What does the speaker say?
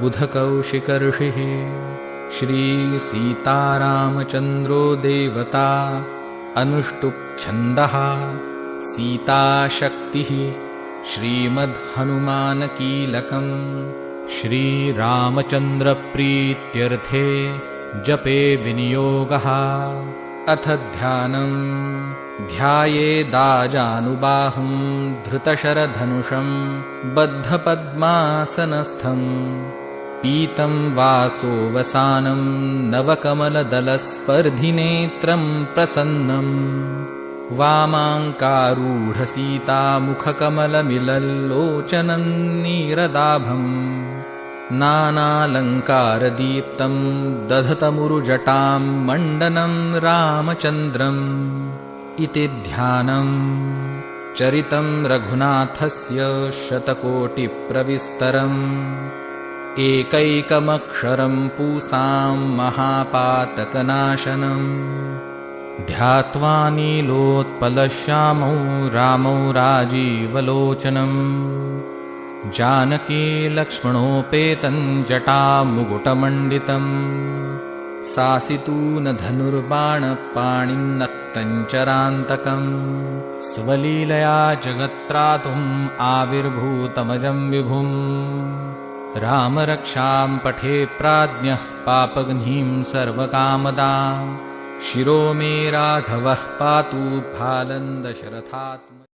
बुधकौशिकर्षिः श्रीसीतारामचन्द्रो देवता अनुष्टुप्छन्दः सीताशक्तिः श्रीमद्हनुमानकीलकम् श्रीरामचन्द्रप्रीत्यर्थे जपे विनियोगः अथ ध्यानम् ध्यायेदाजानुबाहुम् धृतशरधनुषम् बद्धपद्मासनस्थम् पीतम् वासोऽवसानम् नवकमलदलस्पर्धिनेत्रम् प्रसन्नम् वामाङ्कारूढसीतामुखकमलमिलल्लोचनम् नीरदाभम् नानालङ्कारदीप्तम् दधतमुरुजटाम् मण्डनम् रामचन्द्रम्। इति ध्यानम् चरितम् रघुनाथस्य शतकोटिप्रविस्तरम् एकैकमक्षरम् पूसाम् महापातकनाशनम्। ध्यात्वा नीलोत्पलश्यामौ रामौ राजीवलोचनम्। जानकी लक्ष्मणोपेतम् जटामुकुटमण्डितम्। चरान्तकम् स्वलीलया जगत्रातुम् आविर्भूतमजम् विभुम् रामरक्षाम् पठे प्राज्ञः पापघ्नीम् सर्वकामदा। शिरो मे राघवः पातु फालन्दशरथात्म